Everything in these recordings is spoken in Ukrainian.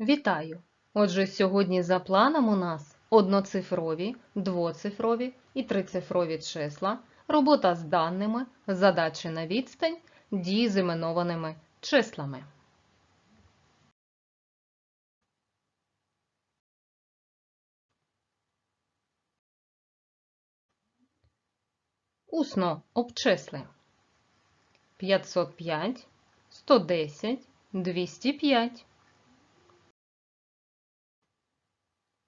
Вітаю! Отже, сьогодні за планом у нас одноцифрові, двоцифрові і трицифрові числа, робота з даними, задачі на відстань, дії з іменованими числами. Усно обчисли 505, 110, 205.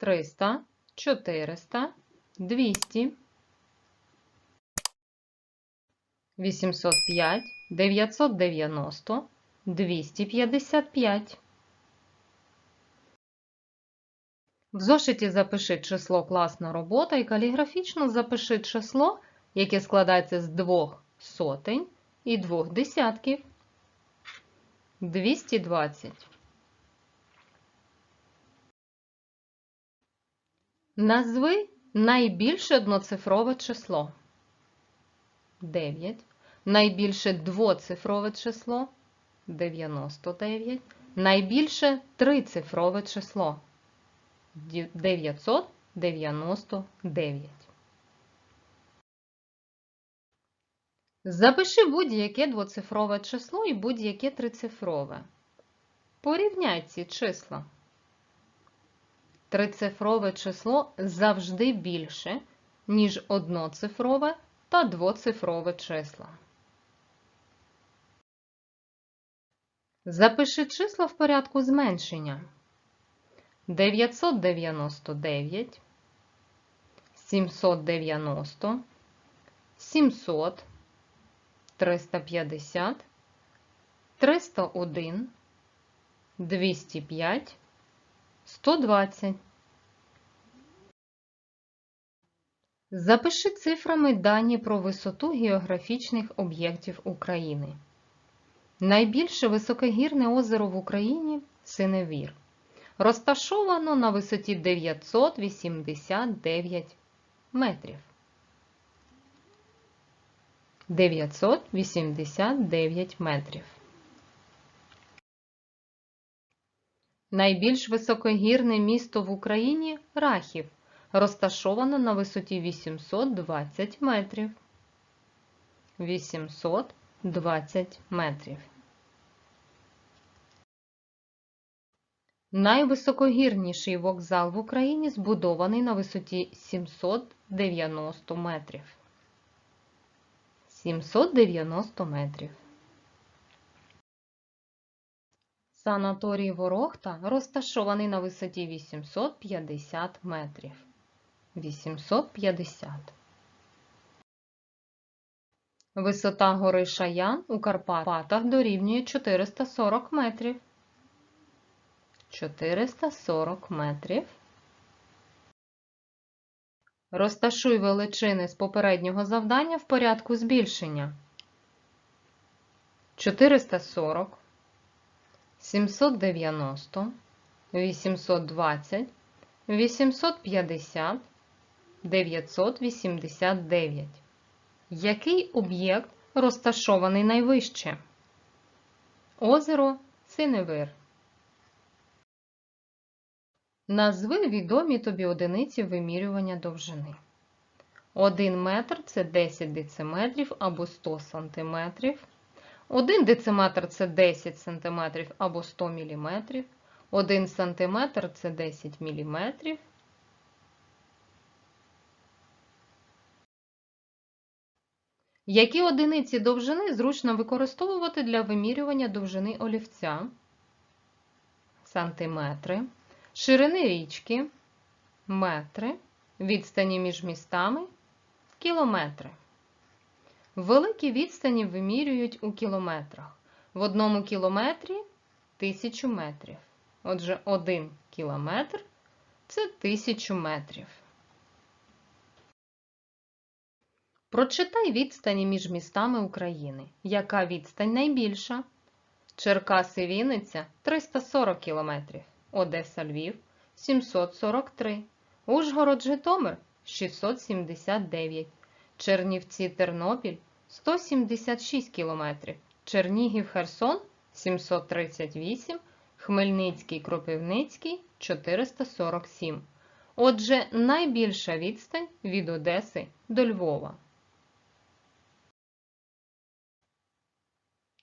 300, 400, 200, 805, 990, 255. В зошиті запиши число класна робота і каліграфічно запиши число, яке складається з двох сотень і двох десятків. 220. Назви найбільше одноцифрове число. 9. Найбільше двоцифрове число 99. Найбільше трицифрове число 999. Запиши будь-яке двоцифрове число і будь-яке трицифрове. Порівняй ці числа. Трицифрове число завжди більше, ніж одноцифрове та двоцифрове числа. Запиши числа в порядку зменшення. 999, 790, 700, 350, 301, 205, 120. Запиши цифрами дані про висоту географічних об'єктів України. Найбільше високогірне озеро в Україні Синевір. Розташовано на висоті 989 метрів. 989 метрів. Найбільш високогірне місто в Україні Рахів, розташовано на висоті 820 метрів. 820 метрів. Найвисокогірніший вокзал в Україні збудований на висоті 790 метрів. 790 метрів. Санаторій Ворохта розташований на висоті 850 метрів. 850. Висота гори Шаян у Карпатах дорівнює 440 метрів. 440 метрів. Розташуй величини з попереднього завдання в порядку збільшення. 440 790, 820, 850, 989. Який об'єкт розташований найвище? Озеро Синевир. Назви відомі тобі одиниці вимірювання довжини. 1 метр це 10 дециметрів або 100 сантиметрів. 1 дециметр це 10 см або 100 мм. 1 см це 10 мм. Які одиниці довжини зручно використовувати для вимірювання довжини олівця? Сантиметри, ширини річки, метри, відстані між містами, кілометри. Великі відстані вимірюють у кілометрах. В одному кілометрі тисячу метрів. Отже, один кілометр це тисячу метрів. Прочитай відстані між містами України. Яка відстань найбільша? Черкаси Вінниця 340 км, Одеса Львів 743, Ужгород Житомир 679 Чернівці Тернопіль 176 км, Чернігів Херсон 738, Хмельницький Кропивницький 447. Отже, найбільша відстань від Одеси до Львова.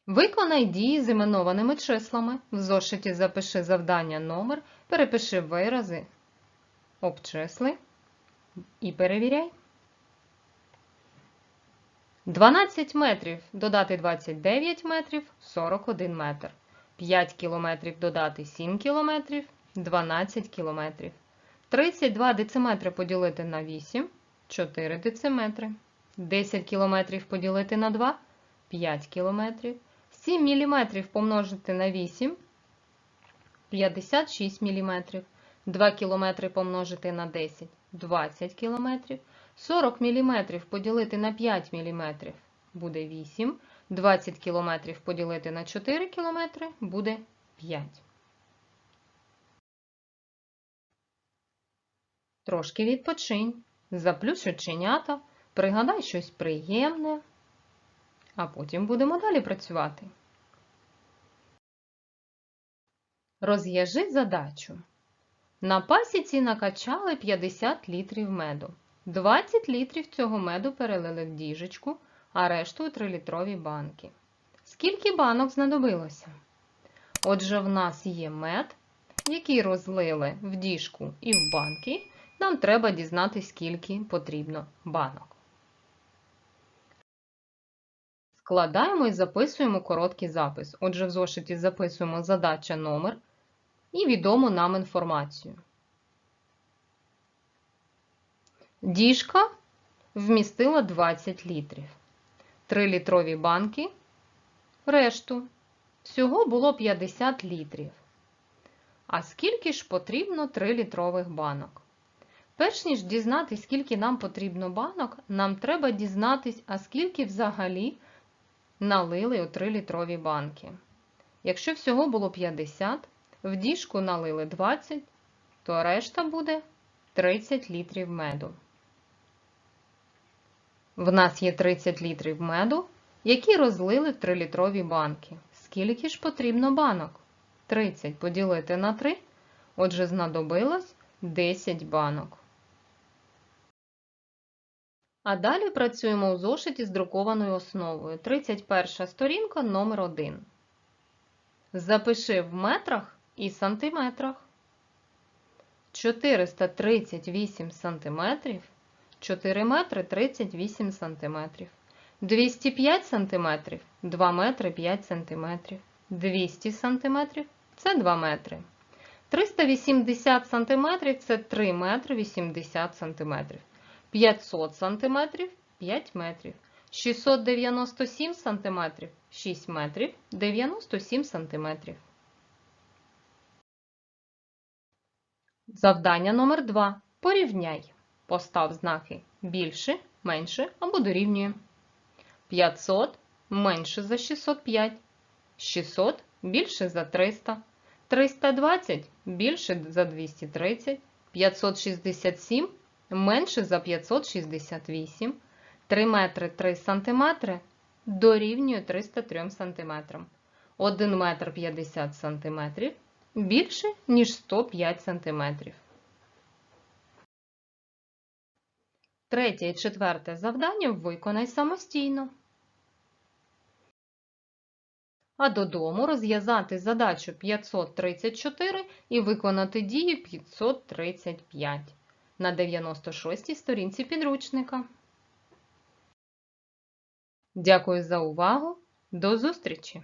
Виконай дії з іменованими числами. В зошиті запиши завдання номер, перепиши вирази, обчисли і перевіряй. 12 метрів додати 29 метрів 41 метр. 5 кілометрів додати 7 кілометрів 12 кілометрів. 32 дециметри поділити на 8 4 дециметри. 10 кілометрів поділити на 2 5 кілометрів. 7 мм помножити на 8 56 мм. 2 км помножити на 10 20 км. 40 мм поділити на 5 мм буде 8. 20 км поділити на 4 км буде 5. Трошки відпочинь, заплющ оченята, пригадай щось приємне, а потім будемо далі працювати. Розв'яжи задачу. На пасіці накачали 50 літрів меду. 20 літрів цього меду перелили в діжечку, а решту у 3-літрові банки. Скільки банок знадобилося? Отже, в нас є мед, який розлили в діжку і в банки. Нам треба дізнатися, скільки потрібно банок. Складаємо і записуємо короткий запис. Отже, в зошиті записуємо задача номер і відому нам інформацію. Діжка вмістила 20 літрів. 3-літрові банки, решту. Всього було 50 літрів. А скільки ж потрібно 3-літрових банок? Перш ніж дізнатися, скільки нам потрібно банок, нам треба дізнатися, а скільки взагалі налили у 3-літрові банки. Якщо всього було 50, в діжку налили 20, то решта буде 30 літрів меду. В нас є 30 літрів меду, які розлили в 3-літрові банки. Скільки ж потрібно банок? 30 поділити на 3, отже, знадобилось 10 банок. А далі працюємо у зошиті з друкованою основою. 31 сторінка номер 1 Запиши в метрах і сантиметрах. 438 сантиметрів 4 метри 38 сантиметрів. 205 сантиметрів 2 метри 5 сантиметрів. 200 сантиметрів це 2 метри. 380 сантиметрів це 3 метри 80 сантиметрів. 500 сантиметрів 5 метрів. 697 сантиметрів 6 метрів 97 сантиметрів. Завдання номер 2. Порівняй. Постав знаки більше, менше або дорівнює. 500 менше за 605. 600 більше за 300. 320 більше за 230. 567 менше за 568. 3 метри 3 сантиметри дорівнює 303 сантиметрам. 1 метр 50 сантиметрів більше, ніж 105 сантиметрів. Третє і четверте завдання виконай самостійно. А додому розв'язати задачу 534 і виконати дію 535 на 96 сторінці підручника. Дякую за увагу! До зустрічі!